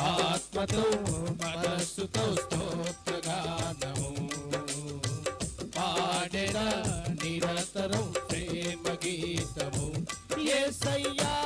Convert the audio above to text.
ఆత్మతో మనస్సుతో స్తోత్రగానము. పాడెద నిరంతరం ప్రేమ గీతము ఏ సయ్యా